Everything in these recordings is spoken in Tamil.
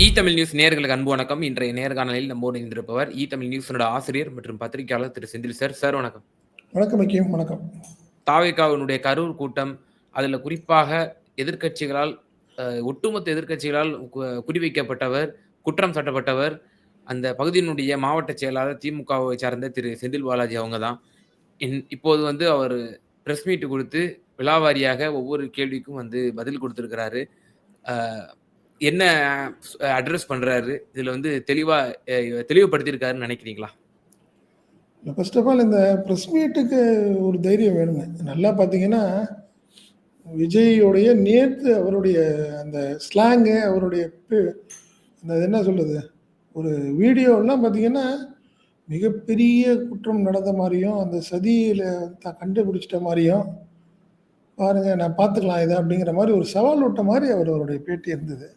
இ தமிழ் நியூஸ் நேயர்களுக்கு அன்பு வணக்கம். இன்றைய நேர்காணலில் நம்மோடு இணைந்திருப்பவர் இ தமிழ் நியூஸனோட ஆசிரியர் மற்றும் பத்திரிகையாளர் திரு செந்தில் சார். சார் வணக்கம். வணக்கம் ஐக்கியம் வணக்கம். தாவேகாவினுடைய கரூர் கூட்டம் அதுல குறிப்பாக எதிர்க்கட்சிகளால் அஹ், ஒட்டுமொத்த எதிர்க்கட்சிகளால் கு- குறிவைக்கப்பட்டவர் குற்றம் சாட்டப்பட்டவர் அந்த பகுதியினுடைய மாவட்ட செயலாளர் திமுகவை சார்ந்த திரு செந்தில் பாலாஜி அவங்க தான். இப்போது வந்து அவர் பிரஸ் மீட் கொடுத்து விழாவாரியாக ஒவ்வொரு கேள்விக்கும் வந்து பதில் கொடுத்திருக்கிறாரு. என்ன அட்ரஸ் பண்றாரு? இதுல வந்து தெளிவா தெளிவுபடுத்தியிருக்காருன்னு நினைக்கிறீங்களா? ஃபர்ஸ்ட் ஆஃப் ஆல் இந்த ப்ரெஸ் மீட்டுக்கு ஒரு தைரியம் வேணுங்க. நல்லா பார்த்தீங்கன்னா விஜயோடைய நேற்று அவருடைய அந்த ஸ்லாங்கு அவருடைய பே- அந்த என்ன சொல்றது? ஒரு வீடியோலாம் பார்த்தீங்கன்னா மிகப்பெரிய குற்றம் நடந்த மாதிரியும் அந்த சதியில் தான் கண்டுபிடிச்சிட்ட மாதிரியும் பாருங்க நான் பார்த்துக்கலாம் இதை அப்படிங்கிற மாதிரி ஒரு சவால் விட்ட மாதிரி அவர் அவருடைய பேட்டி இருந்தது.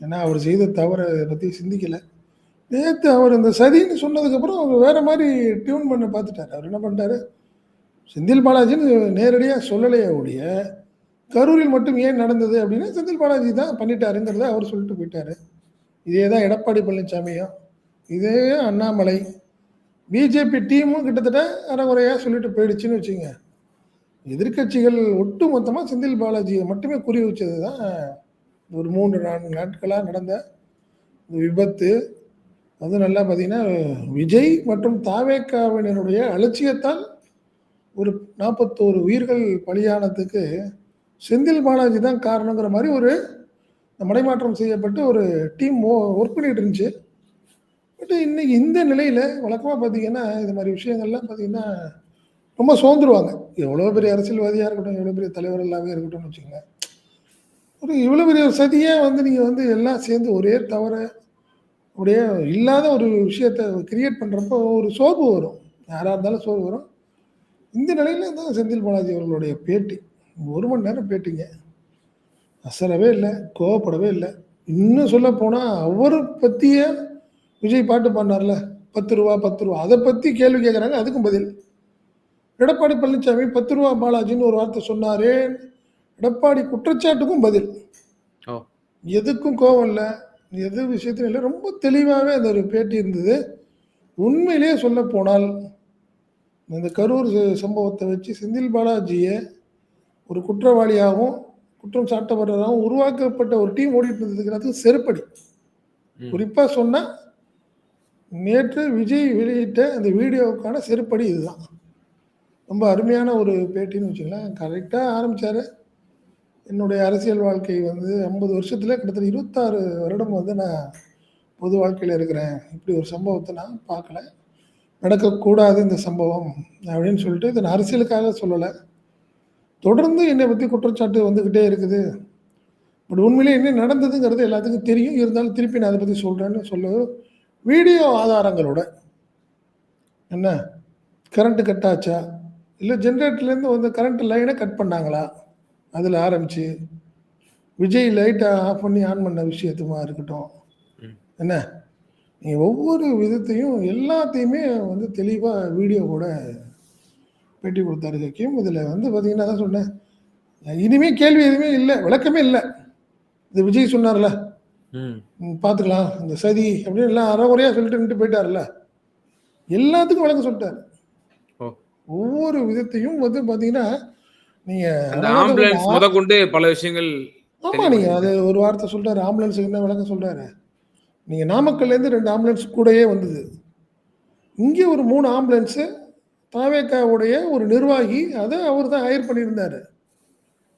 ஏன்னா அவர் செய்த தவறை பற்றி சிந்திக்கலை. நேற்று அவர் இந்த சதின்னு சொன்னதுக்கப்புறம் அவர் வேற மாதிரி டியூன் பண்ண பார்த்துட்டாரு. அவர் என்ன பண்ணிட்டாரு? செந்தில் பாலாஜின்னு நேரடியாக சொல்லலையே ஒழிய கரூரில் மட்டும் ஏன் நடந்தது அப்படின்னா செந்தில் பாலாஜி தான் பண்ணிட்டாருங்கிறத அவர் சொல்லிட்டு போயிட்டாரு. இதே தான் எடப்பாடி பழனிசாமியும் இதே அண்ணாமலை பிஜேபி டீமும் கிட்டத்தட்ட அறகுறையாக சொல்லிட்டு போயிடுச்சுன்னு வச்சுங்க எதிர்க்கட்சிகள் ஒட்டு மொத்தமாக செந்தில் பாலாஜியை மட்டுமே குறி வச்சது தான் ஒரு மூன்று நான்கு நாட்களாக நடந்த விபத்து அது நல்லா பார்த்தீங்கன்னா விஜய் மற்றும் தாவேக்காவினருடைய அலட்சியத்தால் ஒரு நாற்பத்தோரு உயிர்கள் பலியானதுக்கு செந்தில் பாலாஜி தான் காரணங்கிற மாதிரி ஒரு மடைமாற்றம் செய்யப்பட்டு ஒரு டீம் ஒர்க் பண்ணிகிட்டு இருந்துச்சு. பட் இன்னைக்கு இந்த நிலையில் வழக்கமாக பார்த்தீங்கன்னா இது மாதிரி விஷயங்கள்லாம் பார்த்தீங்கன்னா ரொம்ப சோர்ந்துருவாங்க. எவ்வளோ பெரிய அரசியல்வாதியாக இருக்கட்டும் எவ்வளோ பெரிய தலைவர் எல்லாமே இருக்கட்டும்னு வச்சுக்கோங்க ஒரு இவ்வளோ பெரிய ஒரு வந்து நீங்கள் வந்து எல்லாம் சேர்ந்து ஒரே தவிர அப்படியே இல்லாத ஒரு விஷயத்தை கிரியேட் பண்ணுறப்போ ஒரு சோர்வு வரும். யாராக இருந்தாலும் சோர்வு வரும். இந்த நிலையில தான் செந்தில் பாலாஜி அவர்களுடைய பேட்டி. ஒரு மணி நேரம் பேட்டிங்க. அசரவே இல்லை கோவப்படவே இல்லை. இன்னும் சொல்ல போனால் அவரை பற்றிய விஜய் பாட்டு பண்ணார்ல பத்து ரூபா பத்து ரூபா. அதை பற்றி கேள்வி கேட்குறாங்க அதுக்கும் பதில். எடப்பாடி பழனிசாமி பத்து ரூபா பாலாஜின்னு ஒரு வார்த்தை சொன்னாரே எடப்பாடி குற்றச்சாட்டுக்கும் பதில். எதுக்கும் கோவம் இல்லை. எது விஷயத்திலும் இல்லை. ரொம்ப தெளிவாகவே அந்த ஒரு பேட்டி இருந்தது. உண்மையிலேயே சொல்ல போனால் இந்த கரூர் சம்பவத்தை வச்சு செந்தில் பாலாஜியை ஒரு குற்றவாளியாகவும் குற்றம் சாட்டப்படுறதாகவும் உருவாக்கப்பட்ட ஒரு டீம் ஓடிட்டு இருந்ததுங்கிறது செருப்படி. குறிப்பாக சொன்னால் நேற்று விஜய் வெளியிட்ட அந்த வீடியோவுக்கான செருப்படி இதுதான். ரொம்ப அருமையான ஒரு பேட்டின்னு வச்சுங்களேன் கரெக்டாக ஆரம்பித்தார் என்னுடைய அரசியல் வாழ்க்கை வந்து ஐம்பது வருஷத்தில் கிட்டத்தட்ட இருபத்தாறு வருடம் வந்து நான் பொது வாழ்க்கையில் இருக்கிறேன். இப்படி ஒரு சம்பவத்தை நான் பார்க்கல. நடக்கக்கூடாது இந்த சம்பவம் அப்படின்னு சொல்லிட்டு இதை நான் அரசியலுக்காக சொல்லலை. தொடர்ந்து என்னை பற்றி குற்றச்சாட்டு வந்துக்கிட்டே இருக்குது. பட் உண்மையிலே என்ன நடந்ததுங்கிறது எல்லாத்துக்கும் தெரியும். இருந்தாலும் திருப்பி நான் அதை பற்றி சொல்கிறேன்னு சொல்ல. வீடியோ ஆதாரங்களோட என்ன? கரண்ட்டு கட் ஆச்சா? இல்லை ஜென்ரேட்டர்லேருந்து வந்து கரண்ட் லைனை கட் பண்ணாங்களா? அதில் ஆரம்பித்து விஜய் லைட்டை ஆஃப் பண்ணி ஆன் பண்ண விஷயத்துமா இருக்கட்டும். என்ன? நீங்கள் ஒவ்வொரு விதத்தையும் எல்லாத்தையுமே வந்து தெளிவாக வீடியோவோட பேட்டி கொடுத்தாரு கக்கியும் இதில் வந்து பார்த்தீங்கன்னா தான் சொன்னேன். இனிமே கேள்வி எதுவுமே இல்லை விளக்கமே இல்லை. இது விஜய் சொன்னார்ல. பார்த்துக்கலாம் இந்த சதி அப்படின்னு எல்லாம் அறகுறையாக சொல்லிட்டு போயிட்டார்ல. எல்லாத்துக்கும் விளக்கம் சொல்லிட்டாரு. ஒவ்வொரு விதத்தையும் வந்து பார்த்தீங்கன்னா நீங்கள் அந்த ஆம்புலன்ஸ் முதற்கொண்டு பல விஷயங்கள் ஆமா நீங்க அது ஒரு வார்த்தை சொல்றாரு. ஆம்புலன்ஸுக்கு என்ன விளக்கம் சொல்றாரு? நீங்க நாமக்கல்ல இருந்து ரெண்டு ஆம்புலன்ஸ் கூடயே வந்தது. இங்கே ஒரு மூணு ஆம்புலன்ஸு தாவேக்காவுடைய ஒரு நிர்வாகி அதை அவர் தான் ஹையர் பண்ணியிருந்தாரு.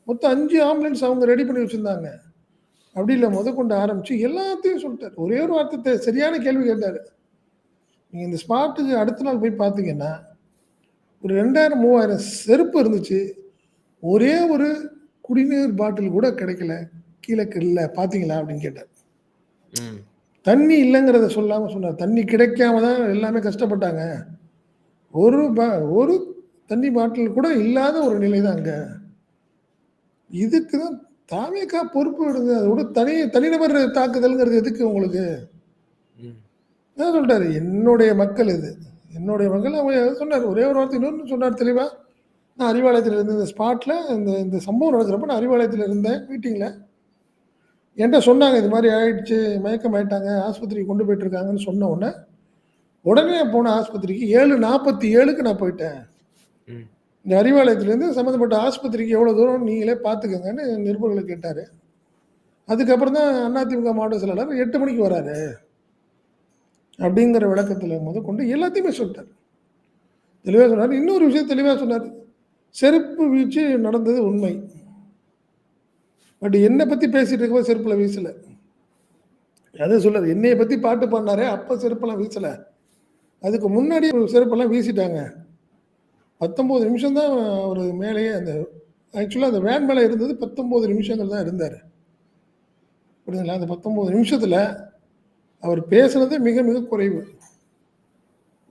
மொத்தம் அஞ்சு ஆம்புலன்ஸ் அவங்க ரெடி பண்ணி வச்சிருந்தாங்க. அப்படி இல்லை முத கொண்டு ஆரம்பிச்சு எல்லாத்தையும் சொல்லிட்டாரு. ஒரே ஒரு வார்த்தை சரியான கேள்வி கேட்டாரு. நீங்க இந்த ஸ்பாட்டுக்கு அடுத்த நாள் போய் பார்த்தீங்கன்னா ஒரு ரெண்டாயிரம் மூவாயிரம் செருப்பு இருந்துச்சு. ஒரே ஒரு குடிநீர் பாட்டில் கூட கிடைக்கல கீழே இல்லை பார்த்தீங்களா அப்படின்னு கேட்டார் ம். தண்ணி இல்லைங்கிறத சொல்லாமல் சொன்னார். தண்ணி கிடைக்காம தான் எல்லாமே கஷ்டப்பட்டாங்க. ஒரு பா ஒரு தண்ணி பாட்டில் கூட இல்லாத ஒரு நிலை தான் அங்கே. இதுக்கு தான் தாவேக்கா பொறுப்பு எடுங்க அதோட தனி தனிநபர் தாக்குதல்ங்கிறது எதுக்கு உங்களுக்கு? என்ன சொல்லிட்டாரு என்னுடைய மக்கள் இது. என்னுடைய மக்கள் அவங்க சொன்னார். ஒரே ஒரு வார்த்தை இன்னொன்று சொன்னார் தெளிவா நான் அறிவாலயத்தில் இருந்த இந்த ஸ்பாட்டில் இந்த இந்த சம்பவம் நடக்கிறப்ப நான் அறிவாலயத்தில் இருந்தேன் மீட்டிங்கில் என்கிட்ட சொன்னாங்க இது மாதிரி ஆயிடுச்சு மயக்கம் ஆயிட்டாங்க ஆஸ்பத்திரிக்கு கொண்டு போயிட்டு இருக்காங்கன்னு சொன்ன உடனே உடனே போன ஆஸ்பத்திரிக்கு ஏழு நாற்பத்தி ஏழுக்கு நான் போயிட்டேன். இந்த அறிவாலயத்துலேருந்து சம்மந்தப்பட்ட ஆஸ்பத்திரிக்கு எவ்வளோ தூரம் நீங்களே பார்த்துக்கங்கன்னு நிருபர்களை கேட்டார். அதுக்கப்புறம் தான் அதிமுக மாவட்ட செயலாளர் எட்டு மணிக்கு வராரு. அப்படிங்கிற விளக்கத்தில் முத கொண்டு எல்லாத்தையுமே சொல்லிட்டார். தெளிவாக சொன்னார். இன்னொரு விஷயம் தெளிவாக சொன்னார். செருப்பு வீச்சு நடந்தது உண்மை. பட் என்னை பற்றி பேசிகிட்டு இருக்கவோ செருப்பில் வீசலை. அதை சொல்லுது என்னையை பற்றி பாட்டு பாடினாரே அப்போ செருப்பெல்லாம் வீசலை. அதுக்கு முன்னாடி செருப்பெல்லாம் வீசிட்டாங்க. பத்தொம்போது நிமிஷம் தான் அவர் மேலேயே அந்த ஆக்சுவலாக அந்த வேன் மேலே இருந்தது பத்தொம்போது நிமிஷங்கள் தான் இருந்தார். புரியுதுங்களா? அந்த பத்தொம்போது நிமிஷத்தில் அவர் பேசுனது மிக மிக குறைவு.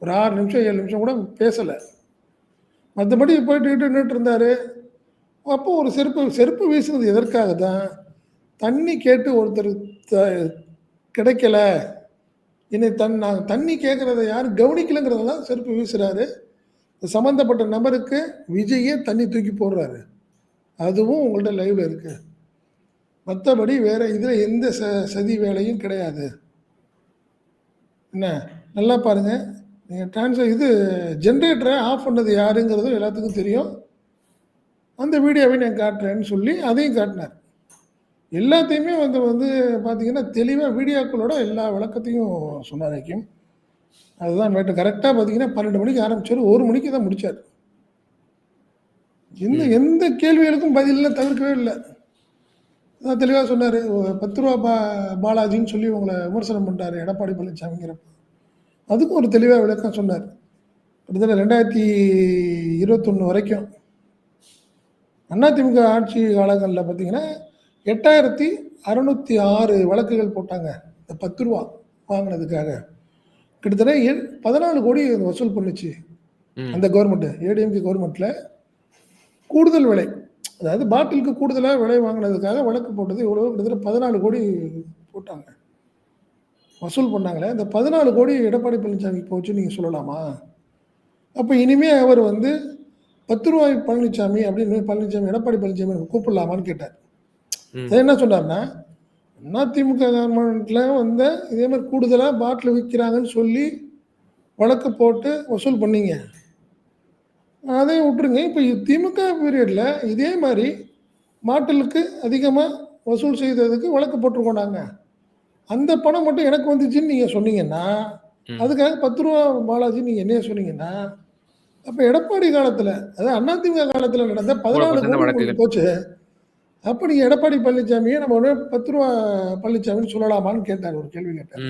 ஒரு ஆறு நிமிஷம் ஏழு நிமிஷம் கூட பேசலை. மற்றபடி போயிட்டு நின்றுட்டு இருந்தார். அப்போ ஒரு செருப்பு செருப்பு வீசுனது எதற்காக தான்? தண்ணி கேட்டு ஒருத்தர் த- கிடைக்கல. என்னை தன் நான் தண்ணி கேட்குறத யாரும் கவனிக்கலைங்கிறதெல்லாம் செருப்பு வீசுகிறாரு சம்மந்தப்பட்ட நபருக்கு விஜயே தண்ணி தூக்கி போடுறாரு. அதுவும் உங்கள்கிட்ட லைவில் இருக்கு. மற்றபடி வேறு இதில் எந்த ச சதி வேலையும் கிடையாது. என்ன? நல்லா பாருங்கள் நீங்கள் ட்ரான்ஸ்ஃபர் இது ஜென்ரேட்டரை ஆஃப் பண்ணது யாருங்கிறதும் எல்லாத்துக்கும் தெரியும். அந்த வீடியோவை நான் காட்டுறேன்னு சொல்லி அதையும் காட்டினார். எல்லாத்தையுமே வந்து வந்து பார்த்தீங்கன்னா தெளிவாக வீடியோக்களோட எல்லா விளக்கத்தையும் சொன்னார் ஹக்கீம். அதுதான் மேட்டு கரெக்டாக பார்த்தீங்கன்னா பன்னெண்டு மணிக்கு ஆரம்பிச்சார். ஒரு மணிக்கு தான் முடிச்சார். எந்த. எந்த கேள்விகளுக்கும் பதிலில் தவிர்க்கவே இல்லை. அதான் தெளிவாக சொன்னார். பத்து ரூபா பா பாலாஜின்னு சொல்லி உங்களை விமர்சனம் பண்ணிட்டாரு. எடப்பாடி பழனிசாமிங்கிறப்ப. அதுக்கும் ஒரு தெளிவாக விளக்கம் சொன்னார். கிட்டத்தட்ட ரெண்டாயிரத்தி இருபத்தொன்று வரைக்கும் அதிமுக ஆட்சி காலங்களில் பார்த்தீங்கன்னா எட்டாயிரத்தி அறநூற்றி ஆறு வழக்குகள் போட்டாங்க. இந்த பத்து ரூபா வாங்கினதுக்காக. கிட்டத்தட்ட ஏ- பதினாலு கோடி வசூல் பண்ணுச்சு. அந்த கவர்மெண்ட்டு ஏடிஎம்கே கவர்மெண்ட்டில் கூடுதல் விலை. அதாவது பாட்டிலுக்கு கூடுதலாக விலை வாங்கினதுக்காக வழக்கு போட்டது இவ்வளோ கிட்டத்தட்ட பதினாலு கோடி போட்டாங்க. வசூல் பண்ணாங்களே இந்த பதினாலு கோடி எடப்பாடி பழனிசாமிக்கு போச்சுன்னு நீங்கள் சொல்லலாமா? அப்போ இனிமே அவர் வந்து பத்து ரூபாய் பழனிசாமி அப்படின்னு பழனிசாமி எடப்பாடி பழனிசாமி கூப்பிடலாமான்னு கேட்டார். என்ன சொன்னார்னா அதிமுக கவர்மெண்ட்டில் வந்து இதே மாதிரி கூடுதலாக பாட்டில் விற்கிறாங்கன்னு சொல்லி வழக்கு போட்டு வசூல் பண்ணீங்க. அதையும் விட்டுருங்க. இப்போ திமுக பீரியடில் இதே மாதிரி மாட்டலுக்கு அதிகமாக வசூல் செய்ததுக்கு வழக்கு போட்டிருக்கோண்டாங்க அந்த பணம் மட்டும் எனக்கு வந்துச்சுன்னு நீங்கள் சொன்னீங்கன்னா. அதுக்காக பத்து ரூபா பாலாஜி நீங்கள் என்னைய சொன்னீங்கன்னா அப்போ எடப்பாடி காலத்தில் அதாவது அதிமுக காலத்தில் நடந்த பதினாலு கோடி போச்சு. அப்போ நீங்கள் எடப்பாடி பழனிசாமியை நம்ம உடனே பத்து ரூபா பழனிசாமின்னு சொல்லலாமான்னு கேட்டார் ஒரு கேள்வி கேட்டார்.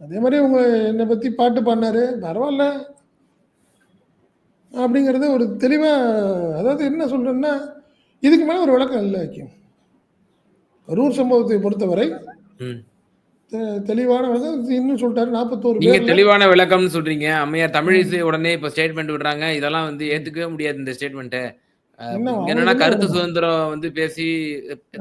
அதே மாதிரி உங்க என்னை பற்றி பாட்டு பாடினாரு. பரவாயில்ல. அப்படிங்கிறது ஒரு தெளிவாக அதாவது என்ன சொல்கிறேன்னா இதுக்கு மேலே ஒரு விளக்கம் இல்லை வைக்கும் கரூர் சம்பவத்தை பொறுத்தவரை தெளிவான இன்னும் சொல்லிட்டாரு நாற்பத்தோரு நீங்க தெளிவான விளக்கம்னு சொல்றீங்க. அம்மையார் தமிழிசை உடனே இப்ப ஸ்டேட்மெண்ட் விடுறாங்க. இதெல்லாம் வந்து ஏத்துக்கவே முடியாது இந்த ஸ்டேட்மெண்ட் என்னன்னா கருத்து சுதந்திரம் வந்து பேசி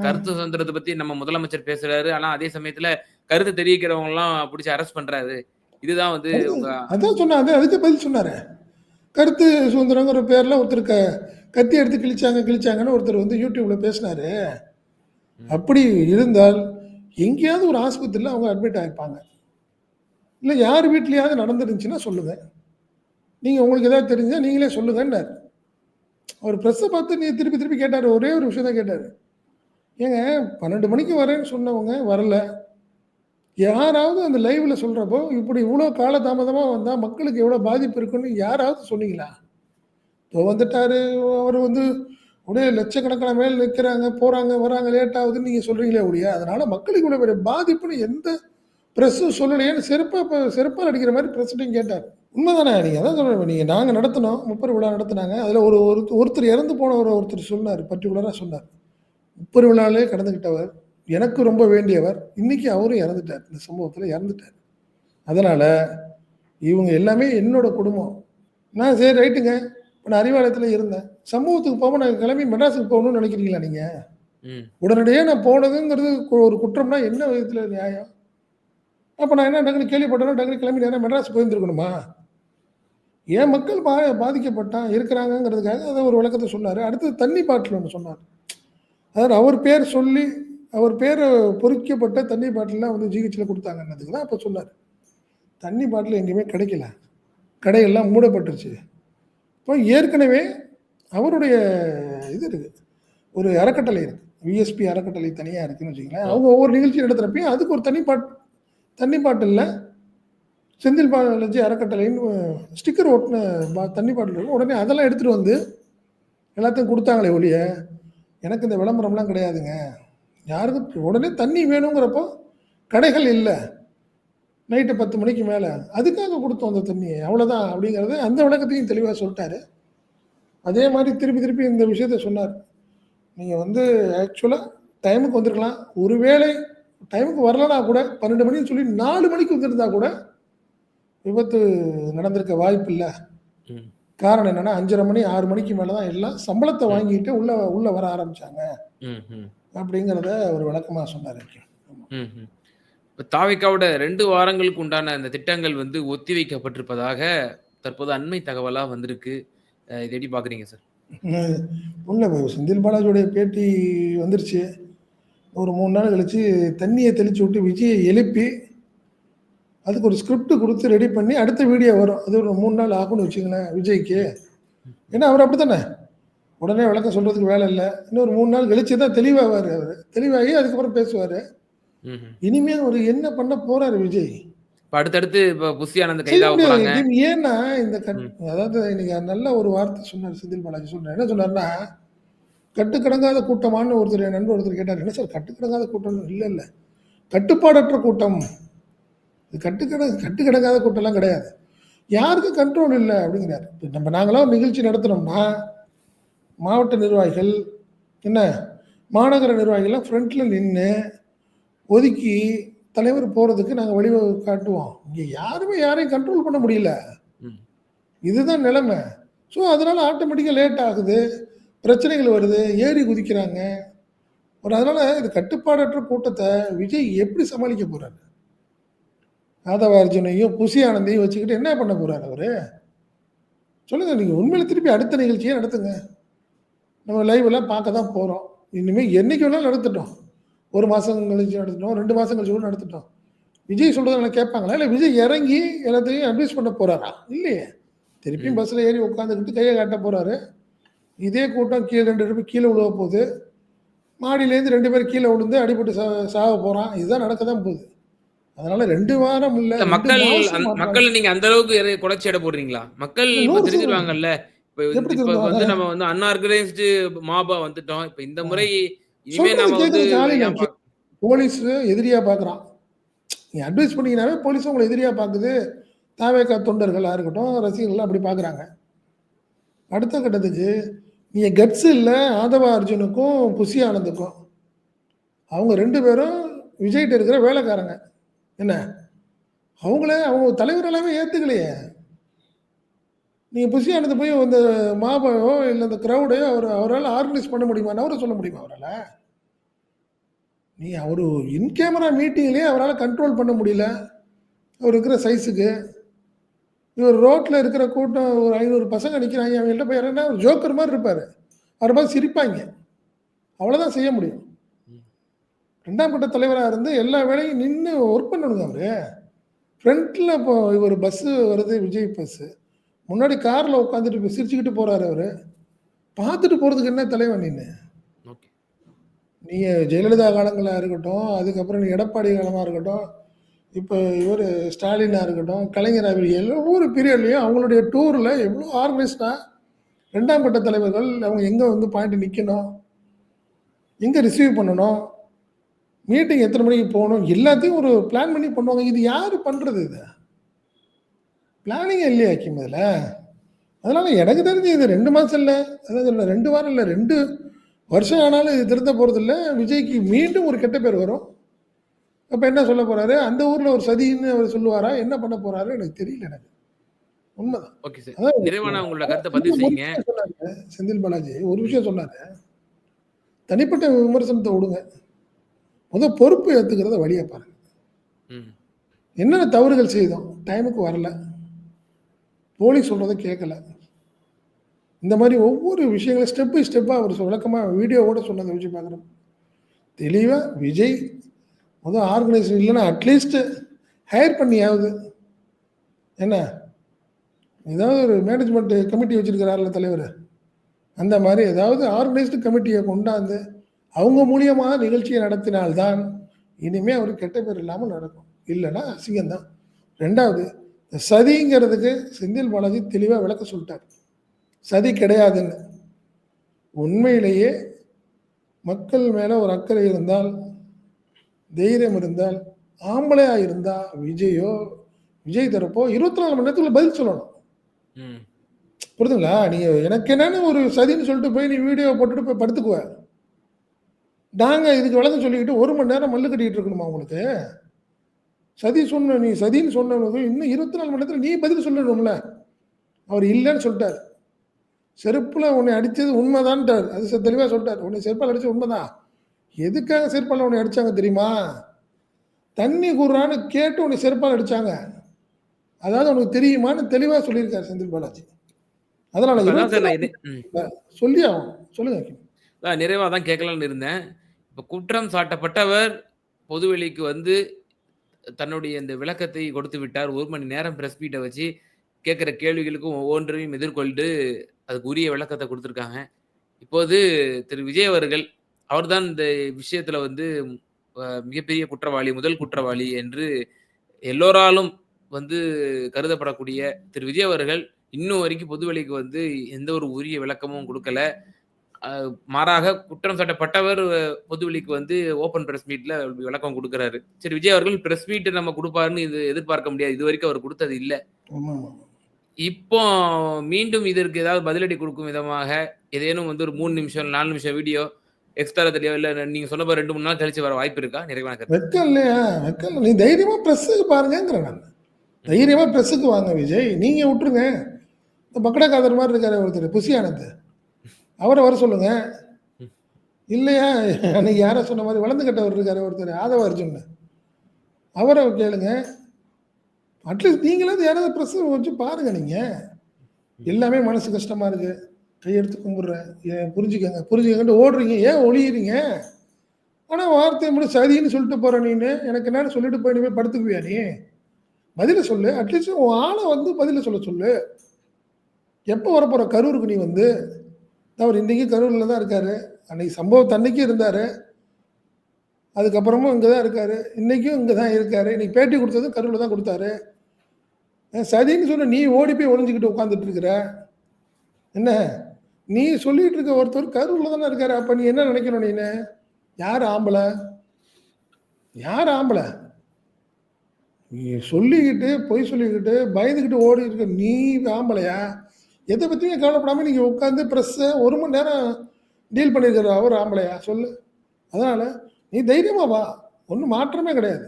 கருத்து சுதந்திரத்தை பத்தி நம்ம முதலமைச்சர் பேசுறாரு. ஆனா அதே சமயத்துல கருத்து தெரிவிக்கிறவங்க எல்லாம் பிடிச்சி அரெஸ்ட் பண்றாரு. இதுதான் வந்து உங்க அதான் சொன்னாங்க அதுக்கு பதில் சொன்னாரு. கருத்து சுதந்திரங்கிற பேர்ல ஒருத்தர் கத்தி எடுத்து கிழிச்சாங்க கிழிச்சாங்கன்னு ஒருத்தர் வந்து யூடியூப்ல பேசினாரு. அப்படி இருந்தால் எங்கேயாவது ஒரு ஆஸ்பத்திரியில் அவங்க அட்மிட் ஆகிருப்பாங்க இல்லை யார் வீட்லேயாவது நடந்துருந்துச்சுன்னா சொல்லுங்க நீங்கள் உங்களுக்கு ஏதாவது தெரிஞ்சால் நீங்களே சொல்லுங்கன்னாரு. அவர் ப்ரெஸ்ஸை பார்த்து நீ திருப்பி திருப்பி கேட்டார். ஒரே ஒரு விஷயம் தான் கேட்டார். ஏங்க பன்னெண்டு மணிக்கு வரேன்னு சொன்னவங்க வரல. யாராவது அந்த லைவில் சொல்கிறப்போ இப்படி இவ்வளோ காலதாமதமாக வந்தால் மக்களுக்கு எவ்வளோ பாதிப்பு இருக்குன்னு யாராவது சொன்னீங்களா? இப்போ வந்துட்டார். அவர் வந்து அப்படியே லட்சக்கணக்கான மேல் நிற்கிறாங்க போகிறாங்க வராங்க லேட் ஆகுதுன்னு நீங்கள் சொல்கிறீங்களே ஒழிய அதனால் மக்களுக்கு இவ்வளோ பெரிய பாதிப்புன்னு எந்த ப்ரெஸ்ஸும் சொல்லலையேன்னு செருப்பாக இப்போ செருப்பால் அடிக்கிற மாதிரி பிரசிட்டையும் கேட்டார். உண்மைதானே நீங்கள் அதான் சொல்கிறேன் நீங்கள் நாங்கள் நடத்தினோம் முப்பது விழா நடத்தினாங்க அதில் ஒரு ஒருத்தர் இறந்து போனவர் ஒருத்தர் சொன்னார் பர்டிகுலராக சொன்னார். முப்பது விழாலே கடந்துக்கிட்டவர் எனக்கு ரொம்ப வேண்டியவர் இன்றைக்கி அவரும் இறந்துட்டார் இந்த சம்பவத்தில் இறந்துட்டார். அதனால் இவங்க எல்லாமே என்னோடய குடும்பம். நான் சரி ரைட்டுங்க. நான் அறிவாலயத்தில் இருந்தேன். சமூகத்துக்கு போகாமல் நான் கிளம்பி மெட்ராஸுக்கு போகணும்னு நினைக்கிறீங்களா நீங்கள் உடனடியாக நான் போனதுங்கிறது ஒரு குற்றம்னா என்ன விதத்தில் நியாயம்? அப்போ நான் என்ன டக்குனு கேள்விப்பட்டேன்னா டக்குனு கிளம்பி நேரம் மெட்ராஸ் போயிருந்துருக்கணுமா? ஏன் மக்கள் பா பாதிக்கப்பட்டான் இருக்கிறாங்கங்கிறதுக்காக அதை ஒரு விளக்கத்தை சொன்னார். அடுத்தது தண்ணி பாட்டில் ஒன்று சொன்னார். அதாவது அவர் பேர் சொல்லி அவர் பேரை பொறிக்கப்பட்ட தண்ணி பாட்டில்லாம் வந்து ஜிஹெச்சில் கொடுத்தாங்கன்னதுக்கு தான் அப்போ சொன்னார். தண்ணி பாட்டில் எங்கேயுமே கிடைக்கல. கடையெல்லாம் மூடப்பட்டுருச்சு. இப்போ ஏற்கனவே அவருடைய இது இருக்குது ஒரு அறக்கட்டளை இருக்குது விஎஸ்பி அறக்கட்டளை தனியாக இருக்குதுன்னு வச்சுங்களேன் அவங்க ஒவ்வொரு நிகழ்ச்சி நடத்துகிறப்பையும் அதுக்கு ஒரு தனி பாட் தண்ணி பாட்டிலில் செந்தில் பாலாஜி அறக்கட்டளைன்னு ஸ்டிக்கர் ஓட்டின பா தண்ணி பாட்டில் இருக்கும் உடனே அதெல்லாம் எடுத்துகிட்டு வந்து எல்லாத்தையும் கொடுத்தாங்களே ஒழிய எனக்கு இந்த விளம்பரம்லாம் கிடையாதுங்க. யாருக்கும் உடனே தண்ணி வேணுங்கிறப்போ கடைகள் இல்லை. நைட்டு பத்து மணிக்கு மேலே. அதுக்காக கொடுத்தோம் அந்த தண்ணியை. அவ்வளோதான் அப்படிங்கிறது அந்த விளக்கத்தையும் தெளிவாக சொல்லிட்டாரு. அதே மாதிரி திருப்பி திருப்பி இந்த விஷயத்த சொன்னார். நீங்கள் வந்து ஆக்சுவலாக டைமுக்கு வந்திருக்கலாம். ஒருவேளை டைமுக்கு வரலனா கூட பன்னெண்டு மணின்னு சொல்லி நாலு மணிக்கு வந்திருந்தா கூட விபத்து நடந்திருக்க வாய்ப்பு இல்லை. காரணம் என்னன்னா அஞ்சரை மணி ஆறு மணிக்கு மேலே தான் எல்லாம் சம்பளத்தை வாங்கிட்டு உள்ள உள்ள வர ஆரம்பிச்சாங்க. ம், ம், அப்படிங்கிறத அவர் விளக்கமாக சொன்னார். ம், ம். இப்போ தாவிக்காவோட ரெண்டு வாரங்களுக்கு உண்டான அந்த திட்டங்கள் வந்து ஒத்தி வைக்கப்பட்டிருப்பதாக தற்போது அண்மை தகவலாக வந்திருக்கு. இதை எப்படி பார்க்குறீங்க சார்? இல்லை செந்தில் பாலாஜியோடைய பேட்டி வந்துருச்சு. ஒரு மூணு நாள் கழிச்சு தண்ணியை தெளிச்சு விட்டு விஜயை எழுப்பி அதுக்கு ஒரு ஸ்கிரிப்ட் கொடுத்து ரெடி பண்ணி அடுத்த வீடியோ வரும். அது ஒரு மூணு நாள் ஆகும்னு வச்சுங்களேன் விஜய்க்கு. ஏன்னா அவர் அப்படி தானே உடனே விளக்கம் சொல்கிறதுக்கு வேலை இல்லை. இன்னும் ஒரு மூணு நாள் கழிச்சு தான் தெளிவாவார் அவர். தெளிவாகி அதுக்கப்புறம் பேசுவார். ம், ம். இனிமே அவர் என்ன பண்ண போறாரு விஜய்? அடுத்தடுத்து இப்ப புஷி ஆனந்த் செய்ய கைதாக. போறாங்க. ஏன்னா இந்த அதாவது இன்னைக்கு நல்ல ஒரு வார்த்தை சொன்னார் செந்தில் பாலாஜி. சொன்னார் என்ன சொன்னார்னா கட்டுக்கடங்காத கூட்டமான்னு ஒருத்தர் என் நண்பர் ஒருத்தர் கேட்டார். என்ன சார் கட்டுக்கடங்காத கூட்டம்? இல்லை இல்லை. கட்டுப்பாடற்ற கூட்டம். இது கட்டுக்கட கட்டுக்கடங்காத கூட்டம்லாம் கிடையாது. யாருக்கும் கண்ட்ரோல் இல்லை? அப்படிங்கிறார். இப்ப நம்ம நாங்களாம் ஒரு நிகழ்ச்சி நடத்துனோம்னா மாவட்ட நிர்வாகிகள் என்ன? மாநகர நிர்வாகிகள்லாம் ஃப்ரண்ட்டில் நின்று ஒதுக்கி தலைவர் போகிறதுக்கு நாங்கள் வழி காட்டுவோம். இங்கே யாருமே யாரையும் கண்ட்ரோல் பண்ண முடியல. இதுதான் நிலைமை. ஸோ அதனால் ஆட்டோமேட்டிக்காக லேட் ஆகுது. பிரச்சனைகள் வருது. ஏறி குதிக்கிறாங்க. ஒரு அதனால் இது கட்டுப்பாடற்ற கூட்டத்தை விஜய் எப்படி சமாளிக்க போகிறாரு யாதவ அர்ஜுனையும் புசி ஆனந்தையும் வச்சுக்கிட்டு என்ன பண்ண போகிறாரு அவர்? சொல்லுங்கள் நீங்கள் உண்மையில திருப்பி அடுத்த நிகழ்ச்சியே நடத்துங்க. நம்ம லைவ் எல்லாம் பார்க்க தான் போகிறோம் இனிமேல் என்னைக்கு வேணாலும் நடத்தட்டும். ஒரு மாதம் கழிச்சு நடத்திட்டோம் ரெண்டு மாதம் கழிச்சு கூட நடத்திட்டோம். விஜய் சொல்கிறத நல்லா கேட்பாங்களா? இல்லை விஜய் இறங்கி எல்லாத்தையும் அட்வைஸ் பண்ண போகிறாரா இல்லையே. திருப்பியும் பஸ்ஸில் ஏறி உட்காந்துக்கிட்டு கையை காட்ட போகிறாரு இதே கூட்டம் கீழே ரெண்டு பேரும் கீழே விழுவ போகுது. மாடியிலேருந்து ரெண்டு பேர் கீழே விழுந்து அடிபட்டு சாக போகிறான் இதுதான் நடக்க தான் போகுது. அதனால ரெண்டு வாரம் இல்லை மக்கள் மக்கள் நீங்க அந்த அளவுக்கு குறைச்சி எடை போடுறீங்களா மக்கள் தெரிஞ்சிருவாங்கல்ல. இப்ப? வந்து நம்ம வந்து அன்ஆர்கனைஸ்டு மாபா வந்துட்டோம். இப்ப இந்த முறை இனிமே சொல்றது நாம வந்து போலீஸ் எதிரியா பார்க்குறான் நீ அட்வைஸ் பண்ணீங்கன்னாவே போலீஸ் உங்களை எதிரியா பார்க்குது தாவேக்கா தொண்டர்களாக இருக்கட்டும் ரசிகர்கள்லாம் அப்படி பார்க்குறாங்க அடுத்த கட்டத்துக்கு நீங்கள் கட்ஸ் இல்லை ஆதவ அர்ஜுனுக்கும் புசி ஆனந்துக்கும். அவங்க ரெண்டு பேரும் விஜய்கிட்ட இருக்கிற வேலைக்காரங்க. என்ன? அவங்கள அவங்க தலைவர் எல்லாமே ஏற்றுக்கலையே நீங்கள் புசி போய் இந்த மாபாவோ இல்லை இந்த க்ரௌடையோ அவர் அவரால் ஆர்கனைஸ் பண்ண முடியுமா? அவரை சொல்ல முடியுமா அவரால்? நீ அவர் இன் கேமரா மீட்டிங்லேயே அவரால் கண்ட்ரோல் பண்ண முடியல. அவர் இருக்கிற சைஸுக்கு இவர் ரோட்டில் இருக்கிற கூட்டம் ஒரு ஐநூறு பசங்க நிற்கிறாங்க அவங்கள்ட்ட போய் இறங்கினா ஒரு ஜோக்கர் மாதிரி இருப்பார். அவர் மாதிரி சிரிப்பாங்க. அவ்வளோதான் செய்ய முடியும். ரெண்டாம் கட்ட தலைவராக இருந்து எல்லா வேலையும் நின்று ஒர்க் பண்ணணுங்க அவர். ஃப்ரண்ட்டில் இப்போ இவர் பஸ்ஸு வருது விஜய் பஸ்ஸு முன்னாடி காரில் உட்காந்துட்டு சிரிச்சுக்கிட்டு போகிறாரு அவர். பார்த்துட்டு போகிறதுக்கு என்ன தலைவன் நின்று. நீங்கள் ஜெயலலிதா காலங்களாக இருக்கட்டும் அதுக்கப்புறம் நீ எடப்பாடி காலமாக இருக்கட்டும் இப்போ இவர் ஸ்டாலினாக இருக்கட்டும் கலைஞராக இருக்கட்டும் ஒவ்வொரு பீரியட்லேயும் அவங்களுடைய டூரில் எவ்வளோ ஆர்கனைஸ்டாக ரெண்டாம் கட்ட தலைவர்கள் அவங்க எங்கே வந்து பாயிண்ட் நிற்கணும் எங்கே ரிசீவ் பண்ணணும் மீட்டிங் எத்தனை மணிக்கு போகணும் எல்லாத்தையும் ஒரு பிளான் பண்ணி பண்ணுவாங்க. இது யார் பண்ணுறது இது? பிளானிங்கே இல்லையா கிம் இதில் அதனால் எனக்கு தெரிஞ்சு இது ரெண்டு மாதம் இல்லை. அதான் சொல்ல ரெண்டு வாரம் இல்லை ரெண்டு வருஷம் ஆனாலும் இது திருத்த போகிறதில்ல விஜய்க்கு மீண்டும் ஒரு கெட்ட பேர் வரும். அப்போ என்ன சொல்ல போகிறாரு அந்த ஊரில் ஒரு சதின்னு அவர் சொல்லுவாரா? என்ன பண்ண போகிறாரு எனக்கு தெரியல எனக்கு. உண்மைதான். ஓகே சார் நிறைவான உங்களோட கருத்தை பதிவு செய்யுங்க. செந்தில் பாலாஜி ஒரு விஷயம் சொன்னாரு. தனிப்பட்ட விமர்சனத்தை விடுங்க. முத பொறுப்பு ஏற்றுக்கிறத வழியை பாருங்க. ம். என்னென்ன தவறுகள் செய்தோம்? டைமுக்கு வரல. போலீஸ் சொல்கிறத கேட்கல இந்த மாதிரி ஒவ்வொரு விஷயங்களும் ஸ்டெப் பை ஸ்டெப்பாக அவர் விளக்கமாக வீடியோவோட சொன்னதை வச்சு பார்க்குறோம் தெளிவாக விஜய் முதல் ஆர்கனைசர் இல்லைன்னா அட்லீஸ்ட்டு ஹையர் பண்ணியாவது. என்ன? ஏதாவது ஒரு மேனேஜ்மெண்ட் கமிட்டி வச்சுருக்கிறார்ல தலைவர். அந்த மாதிரி ஏதாவது ஆர்கனைஸ்டு கமிட்டியை கொண்டாந்து அவங்க மூலியமாக நிகழ்ச்சியை நடத்தினால்தான் இனிமேல் அவருக்கு கெட்ட பேர் இல்லாமல் நடக்கும். இல்லைன்னா அசிங்கம்தான். ரெண்டாவது இந்த சதிங்கிறதுக்கு செந்தில் பாலாஜி தெளிவாக விளக்க சொல்லிட்டார். சதி கிடையாதுன்னு. உண்மையிலேயே மக்கள் மேலே ஒரு அக்கறை இருந்தால் தைரியம் இருந்தால் ஆம்பளையா இருந்தா விஜயோ விஜய் தரப்போ இருபத்தி நாலு மணி நேரத்துக்குள்ள பதில் சொல்லணும். ம். புரியுதுங்களா நீ எனக்கு என்னன்னு ஒரு சதின்னு சொல்லிட்டு போய் நீ வீடியோ போட்டுட்டு போய் படுத்துக்குவ. நாங்க இதுக்கு விளக்கம் சொல்லிக்கிட்டு ஒரு மணி நேரம் மல்லு கட்டிக்கிட்டு இருக்கணுமா உங்களுக்கு? சதி சொன்ன நீ சதின்னு சொன்னவனுக்கு இன்னும் இருபத்தி நாலு மணி நேரத்தில் நீ பதில் சொல்லணும்ல அவர் இல்லைன்னு சொல்லிட்டார். செருப்புல உன்னை அடிச்சது உண்மைதான்ட்டார். அது செ- தெளிவா சொல்லிட்டார். உன்னை செருப்பால் அடிச்சது உண்மைதான் எதுக்காக செருப்பால் உன்னை அடிச்சாங்க தெரியுமா? தண்ணி கூடுறான்னு கேட்டு உன்னை செருப்பால் அடிச்சாங்க. அதாவது உனக்கு தெரியுமான்னு தெளிவா சொல்லியிருக்காரு செந்தில் பாலாஜி. அதனால. சொல்லி ஆகணும். சொல்லுங்க அதான் நிறைவா தான் கேட்கலாம்னு இருந்தேன். இப்போ குற்றம் சாட்டப்பட்டவர் பொதுவெளிக்கு வந்து தன்னுடைய இந்த விளக்கத்தை கொடுத்து விட்டார். ஒரு மணி நேரம் பிரஸ் மீட்டை வச்சு கேட்குற கேள்விகளுக்கும் ஒவ்வொன்றையும் எதிர்கொண்டு அதுக்கு உரிய விளக்கத்தை கொடுத்துருக்காங்க. இப்போது திரு விஜய் அவர்கள் அவர்தான் இந்த விஷயத்துல வந்து மிகப்பெரிய குற்றவாளி முதல் குற்றவாளி என்று எல்லோராலும் வந்து கருதப்படக்கூடிய திரு விஜய் அவர்கள் இன்னும் வரைக்கும் பொதுவெளிக்கு வந்து எந்த ஒரு உரிய விளக்கமும் கொடுக்கல. மாறாக குற்றம் சாட்டப்பட்டவர் பொதுவெளிக்கு வந்து ஓப்பன் பிரஸ் மீட்ல விளக்கம் கொடுக்கறாரு. சரி விஜய் அவர்கள் பிரஸ் மீட் நம்ம கொடுப்பாருன்னு இது எதிர்பார்க்க முடியாது. இது வரைக்கும் அவர் கொடுத்தது இல்ல. இப்போ மீண்டும் இதற்கு ஏதாவது பதிலடி கொடுக்கும் விதமாக ஏதேனும் வந்து ஒரு மூணு நிமிஷம் நாலு நிமிஷம் வீடியோ எக்ஸ்ட்ரா தெரியோ இல்ல நீங்க சொன்ன ரெண்டு மூணு நாள் கழிச்சு வர வாய்ப்பு இருக்கா? நிறைவான கருத்து. வெக்கம் இல்லையா? வெக்கம். நீ தைரியமா ப்ரெஸ்ஸுக்கு பாருங்கிறேன் நான். தைரியமா ப்ரெஸ்ஸுக்கு வாங்க விஜய். நீங்க விட்டுருங்க. இந்த பக்கடா காதர் மாதிரி இருக்காரு ஒருத்தர் புசி ஆனந்த் அவரை வர சொல்லுங்க. இல்லையா? அன்னைக்கு யாரோ சொன்ன மாதிரி வளர்ந்து கட்டவர் இருக்காரு ஒருத்தர். ஆதவ அர்ஜுன் அவரை கேளுங்க. அட்லீஸ்ட் நீங்களாவது யாராவது ப்ரெஸ் வச்சு பாருங்க நீங்க. எல்லாமே மனசு கஷ்டமா இருக்கு. கையெடுத்து கும்பிடுறேன் ஏன் புரிஞ்சுக்கங்க. புரிஞ்சுக்கங்கன்ட்டு ஓடுறீங்க. ஏன் ஒழியிறீங்க ஆனா வார்த்தை மட்டும் சரின்னு சொல்லிட்டு போற நீனு. எனக்கு என்னன்னு சொல்லிட்டு போய் நீ போய் படுத்துக்குவியா நீ? பதில சொல்லு. அட்லீஸ்ட் உன் ஆளை வந்து பதில சொல்ல சொல்லு. எப்போ வரப்போற கரூருக்கு நீ வந்து? அவர் இன்றைக்கும் கரூரில் தான் இருக்கார். அன்னைக்கு சம்பவத்து அன்னைக்கு இருந்தார். அதுக்கப்புறமும் இங்கே தான் இருக்கார். இன்றைக்கும் இங்கே தான் இருக்கார். இன்னைக்கு பேட்டி கொடுத்ததும் கரூரில் தான் கொடுத்தாரு. சதின்னு சொன்ன நீ ஓடி போய் ஒளிஞ்சுக்கிட்டு உட்காந்துட்டு இருக்கிற. என்ன? நீ சொல்லிட்டு இருக்க ஒருத்தர் கரூரில் தானே இருக்காரு. அப்போ நீ என்ன நினைக்கணும் நீனு? யார் ஆம்பளை? யார் ஆம்பளை? நீ சொல்லிக்கிட்டு பொய் சொல்லிக்கிட்டு பயந்துக்கிட்டு ஓடி இருக்க நீ ஆம்பளையா? எதை பற்றியும் கவலைப்படாமல் நீங்கள் உட்காந்து ப்ரெஸ்ஸை ஒரு மணி நேரம் டீல் பண்ணியிருக்கிற அவர் ஆம்பளையா? சொல்லு. அதனால் நீ தைரியமாக வா. ஒன்றும் மாற்றமே கிடையாது.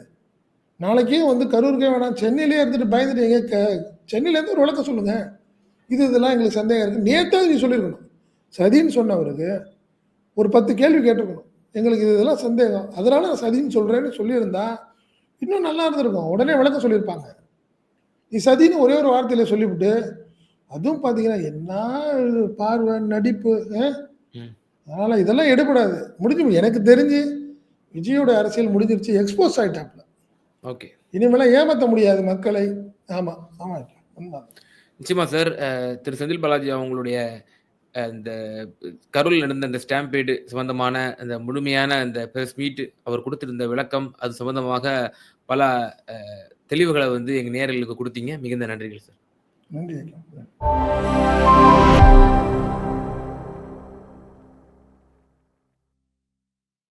நாளைக்கே வந்து கரூருக்கே வேணாம். சென்னையிலே இருந்துட்டு பயந்துட்டு எங்கே க சென்னையிலேருந்து ஒரு விளக்க சொல்லுங்கள் இது இதெல்லாம் எங்களுக்கு சந்தேகம் இருக்குது நேற்றாவது நீ சொல்லியிருக்கணும். சதின்னு சொன்னவருக்கு ஒரு பத்து கேள்வி கேட்டிருக்கணும். எங்களுக்கு இது இதெல்லாம் சந்தேகம். அதனால் நான் சதின்னு சொல்கிறேன்னு சொல்லியிருந்தா இன்னும் நல்லா இருந்திருக்கும். உடனே விளக்கம் சொல்லியிருப்பாங்க. நீ சதின்னு ஒரே ஒரு வார்த்தையில் சொல்லிவிட்டு அதுவும் பார்த்தீங்கன்னா என்ன பார்வை நடிப்பு. அதனால இதெல்லாம் எடுபடாது. முடிஞ்சு எனக்கு தெரிஞ்சு விஜயோட அரசியல் முடிஞ்சிருச்சு எக்ஸ்போஸ் ஆயிட்டாப்ல ஓகே. இனிமேலாம் ஏமாற்ற முடியாது மக்களை. ஆமா ஆமா உண்மை. நிச்சயமா சார் திரு. செந்தில் பாலாஜி அவங்களுடைய இந்த கரூரில் நடந்த இந்த ஸ்டாம்பேடு சம்பந்தமான அந்த முழுமையான அந்த பிரஸ் மீட் அவர் கொடுத்திருந்த விளக்கம் அது சம்பந்தமாக பல தெளிவுகளை வந்து எங்க நேயர்களுக்கு கொடுத்தீங்க. மிகுந்த நன்றிகள் சார் நன்றி ஐயா.